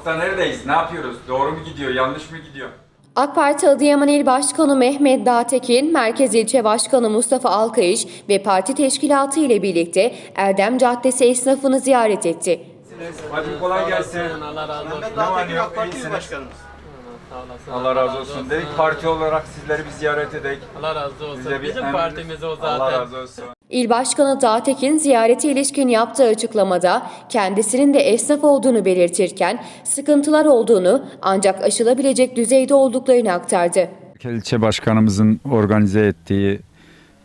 Nokta neredeyiz? Ne yapıyoruz? Doğru mu gidiyor? Yanlış mı gidiyor? AK Parti Adıyaman İl Başkanı Mehmet Dağtekin, Merkez İlçe Başkanı Mustafa Alkayış ve parti teşkilatı ile birlikte Erdem Caddesi esnafını ziyaret etti. Hadi kolay gelsin. Allah razı olsun. Ne var ne yok? AK Parti İyisiniz. Başkanımız. Allah razı olsun. Dedik parti olarak sizleri bir ziyaret edelim. Allah razı olsun. Bizim partimiz o zaten. Allah razı olsun. İl Başkanı Dağtekin ziyarete ilişkin yaptığı açıklamada kendisinin de esnaf olduğunu belirtirken sıkıntılar olduğunu ancak aşılabilecek düzeyde olduklarını aktardı. İlçe başkanımızın organize ettiği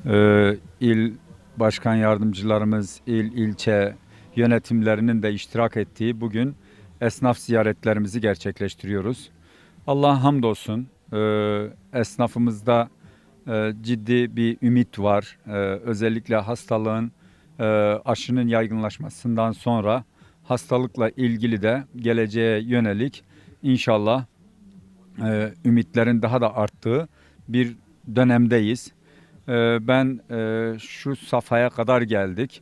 e, il başkan yardımcılarımız, il ilçe yönetimlerinin de iştirak ettiği bugün esnaf ziyaretlerimizi gerçekleştiriyoruz. Allah hamdolsun e, esnafımızda e, ciddi bir ümit var. E, özellikle hastalığın e, aşının yaygınlaşmasından sonra hastalıkla ilgili de geleceğe yönelik inşallah ümitlerin daha da arttığı bir dönemdeyiz. Ben şu safhaya kadar geldik.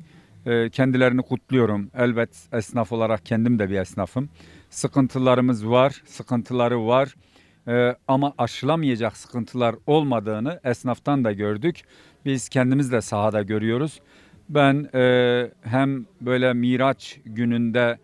Kendilerini kutluyorum. Elbet esnaf olarak kendim de bir esnafım. Sıkıntılarımız var, sıkıntıları var. E, ama aşılamayacak sıkıntılar olmadığını esnaftan da gördük. Biz kendimiz de sahada görüyoruz. Ben e, hem böyle Miraç gününde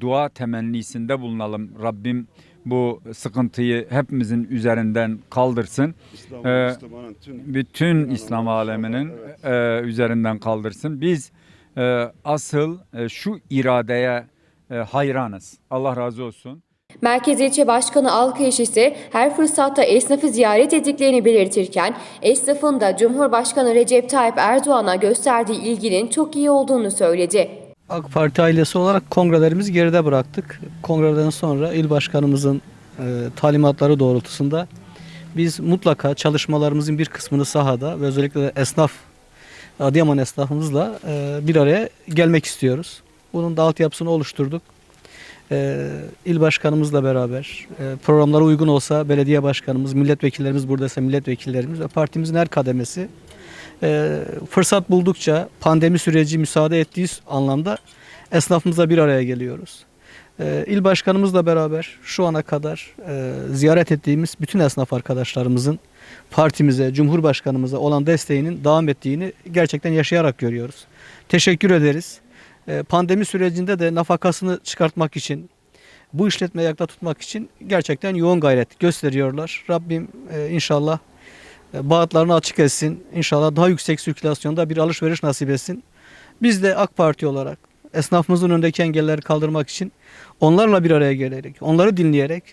dua temennisinde bulunalım. Rabbim bu sıkıntıyı hepimizin üzerinden kaldırsın. İslam, Ee, tüm Bütün İslam aleminin e, üzerinden kaldırsın. Biz e, asıl e, şu iradeye e, hayranız. Allah razı olsun. Merkez İlçe Başkanı Alkayış ise her fırsatta esnafı ziyaret ettiklerini belirtirken esnafın da Cumhurbaşkanı Recep Tayyip Erdoğan'a gösterdiği ilginin çok iyi olduğunu söyledi. AK Parti ailesi olarak kongrelerimizi geride bıraktık. Kongreden sonra il başkanımızın e, talimatları doğrultusunda biz mutlaka çalışmalarımızın bir kısmını sahada ve özellikle de esnaf, Adıyaman esnafımızla e, bir araya gelmek istiyoruz. Bunun da altyapısını oluşturduk. E, il başkanımızla beraber e, programlara uygun olsa belediye başkanımız, milletvekillerimiz buradaysa milletvekillerimiz ve partimizin her kademesi e, fırsat buldukça pandemi süreci müsaade ettiği anlamda esnafımızla bir araya geliyoruz. E, il başkanımızla beraber şu ana kadar e, ziyaret ettiğimiz bütün esnaf arkadaşlarımızın partimize, cumhurbaşkanımıza olan desteğinin devam ettiğini gerçekten yaşayarak görüyoruz. Teşekkür ederiz. E, pandemi sürecinde de nafakasını çıkartmak için, bu işletmeyi ayakta tutmak için gerçekten yoğun gayret gösteriyorlar. Rabbim e, inşallah e, bağıtlarını açık etsin. İnşallah daha yüksek sirkülasyonda bir alışveriş nasip etsin. Biz de AK Parti olarak esnafımızın önündeki engelleri kaldırmak için onlarla bir araya gelerek, onları dinleyerek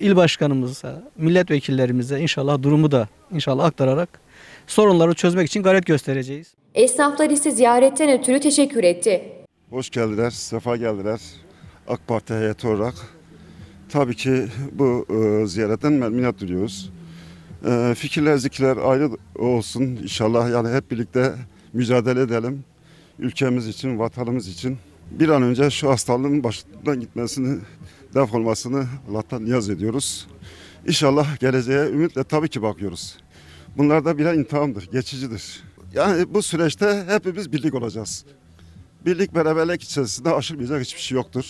il başkanımıza, milletvekillerimize inşallah durumu da inşallah aktararak sorunları çözmek için gayret göstereceğiz. Esnaflar ise ziyaretten ötürü teşekkür etti. hoş geldiler, sefa geldiler. AK Parti heyeti olarak. Tabii ki bu e, ziyaretten memnuniyet duyuyoruz. E, fikirler, zikirler ayrı olsun inşallah. Yani hep birlikte mücadele edelim. Ülkemiz için, vatanımız için. Bir an önce şu hastalığın başından gitmesini, def olmasını Allah'tan niyaz ediyoruz. İnşallah geleceğe ümitle tabii ki bakıyoruz. Bunlar da birer intihamdır, geçicidir. Yani bu süreçte hepimiz birlik olacağız. Birlik beraberlik içerisinde aşılmayacak hiçbir şey yoktur.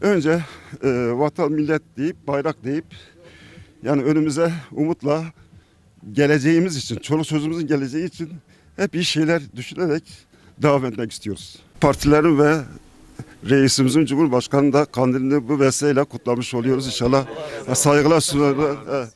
Önce e, vatan millet deyip bayrak deyip yani önümüze umutla geleceğimiz için, çoluk sözümüzün geleceği için hep iyi şeyler düşünerek devam etmek istiyoruz. Partilerin ve reisimizin Cumhurbaşkanı da kandilini bu vesileyle kutlamış oluyoruz inşallah. Saygılar. Evet.